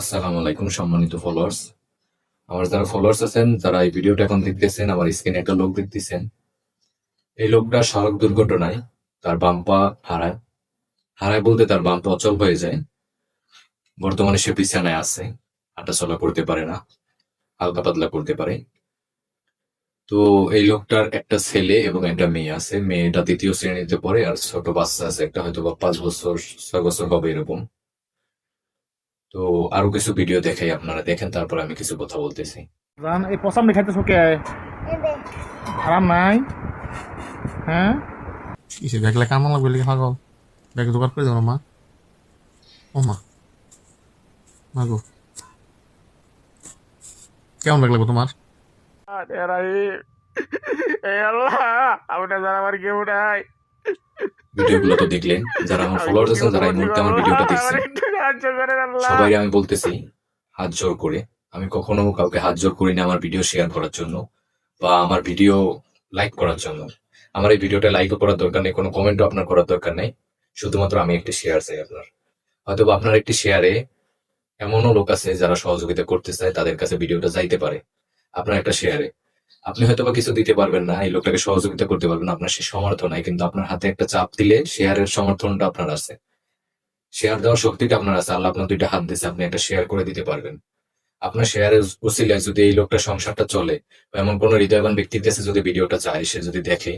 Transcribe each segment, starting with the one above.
আসসালামু আলাইকুম, সম্মানিত ফলোয়ার্স আমার যারা ফলোয়ার্স আছেন, যারা এই ভিডিওটা এখন দেখতেছেন, আমার স্ক্রিনে একটা লোক দেখতেছেন। এই লোকটা সড়ক দুর্ঘটনায় তার বাম পা হারায়। হারায় বলতে তার বাম পা অচল হয়ে যায়। বর্তমানে সে বিছানায় আছে, হাঁটাচলা করতে পারে না, হালকা পাতলা করতে পারে। তো এই লোকটার একটা ছেলে এবং একটা মেয়ে আছে। মেয়েটা দ্বিতীয় শ্রেণীতে পড়ে, আর ছোট বাচ্চা আছে। একটা হয়তো বা পাঁচ বছর, ছয় বছর হবে এরকম। তো আরও কিছু ভিডিও দেখাই আপনারা। দেখেন তারপর আমি কিছু কথা বলতেছি। জান এই পসাম দেখাইতেছ কে? আরাম নাই? হ্যাঁ? কিসে ব্যাগলে কামন লাগবে লিখে পাগল ব্যাগ জোগাড় করে দেবো মা। ও মা। মা গো কেমন ব্যাগ লাগবে তোমার? ভিডিওগুলো তো দেখলেন যারা আমার ফলোয়ার্স আছেন যারা এই মুহূর্তে আমার ভিডিওটা দেখছেন সবাই আমি বলতেছি হাত জোর করে। আমি কখনো কাউকে হাত জোর করি না আমার ভিডিও শেয়ার করার জন্য বা আমার ভিডিও লাইক করার জন্য। আমার এই ভিডিওটা লাইকও করার দরকার নেই কোনো কমেন্টও আপনার করার দরকার নেই। শুধুমাত্র আমি একটি শেয়ার চাই আপনার। হয়তো আপনার একটি শেয়ারে এমনও লোক আছে যারা সহযোগিতা করতে চায় তাদের কাছে ভিডিওটা যাইতে পারে। আপনার একটা শেয়ারে আপনি হয়তো বা কিছু দিতে পারবেন না, এই লোকটাকে সহযোগিতা করতে পারবেন আপনার সে সমর্থন নাই, কিন্তু আপনার হাতে একটা চাপ দিলে শেয়ারের সমর্থনটা আপনার আছে। শেয়ার দেওয়ার শক্তিটা আপনার আছে, আল্লাহ আপনার দুইটা হাত দিয়েছে, আপনি একটা শেয়ার করে দিতে পারবেন। আপনার শেয়ারের উসিলায় যদি এই লোকটা সংসারটা চলে, বা এমন কোনো হৃদয়বান ব্যক্তির কাছে যদি ভিডিওটা চায়, সে যদি দেখে,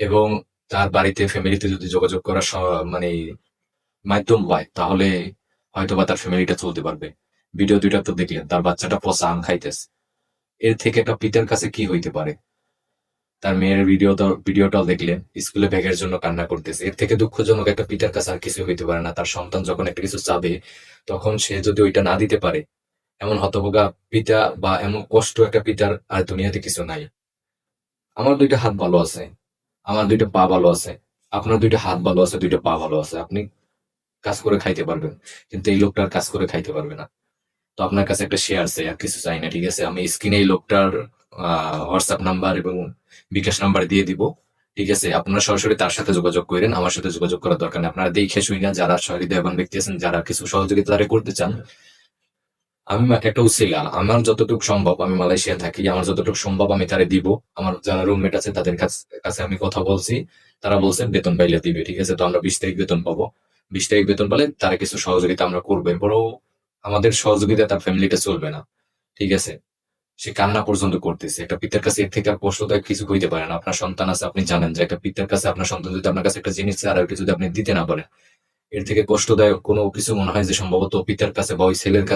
এবং তার বাড়িতে ফ্যামিলিতে যদি যোগাযোগ করার মানে মাধ্যম পায়, তাহলে হয়তো বা তার ফ্যামিলিটা চলতে পারবে। ভিডিও দুইটা তো দেখলেন, তার বাচ্চাটা পচা আম খাইতেছে। এর থেকে একটা পিতার কাছে কি হইতে পারে? তার মেয়ের ভিডিওটা ভিডিওটাও দেখলেন স্কুলে ব্যাগের জন্য কান্না করতেছে। এর থেকে দুঃখজনক একটা পিতার কাছে আর কিছু হইতে পারে না। তার সন্তান যখন একটা কিছু চাবে, তখন সে যদি ওইটা না দিতে পারে, এমন হতভোগা পিতা বা এমন কষ্ট একটা পিতার আর দুনিয়াতে কিছু নাই। আমার দুইটা হাত ভালো আছে, আমার দুইটা পা ভালো আছে, আপনার দুইটা হাত ভালো আছে, দুইটা পা ভালো আছে। আপনি কাজ করে খাইতে পারবেন, কিন্তু এই লোকটার কাজ করে খাইতে পারবে না। তো আপনার কাছে একটা শেয়ার চাই, আর কিছু চাই না, ঠিক আছে? আমি স্ক্রিনে এই লোকটার হোয়াটসঅ্যাপ নাম্বার এবং বিকাশ নাম্বার দিয়ে দিব, ঠিক আছে? আপনারা সরাসরি তার সাথে যোগাযোগ করেন, আমার সাথে যোগাযোগ করার দরকার নেই। আপনারা দেখে শুই না যারা হৃদয়বান ব্যক্তি আছেন, যারা কিছু সহযোগিতা তারা করতে চান, আমি একটা উসিলা, আমার যতটুকু সম্ভব আমি মালয়েশিয়া থাকি, আমার যতটুকু সম্ভব আমি তারে দিব। আমার যারা রুমমেট আছে, তাদের কাছ- আমি কথা বলছি, তারা বলছে বেতন পাইলে দিবে, ঠিক আছে? তো আমরা বিশ তারিখ বেতন পাবো। বিশ তারিখ বেতন পালে তারা কিছু সহযোগিতা আমরা করব। বড় আমাদের সহযোগিতা তার ফ্যামিলিটা চলবে না। ঠিক আছে? সে কান্না পর্যন্ত করতেছে। একটা পিতার কাছে এর থেকে আর কষ্টদায়ক কিছু হইতে পারে না। আপনার সন্তান আছে, আপনি জানেন যে একটা পিতার কাছে আপনার সন্তান যদি আপনার কাছে একটা জিনিস আর একটা যদি আপনি দিতে না পারেন, এর থেকে কষ্টদায়ক কোনো কিছু মনে হয় যে সম্ভবত পিতার কাছে বা ওই ছেলের কাছে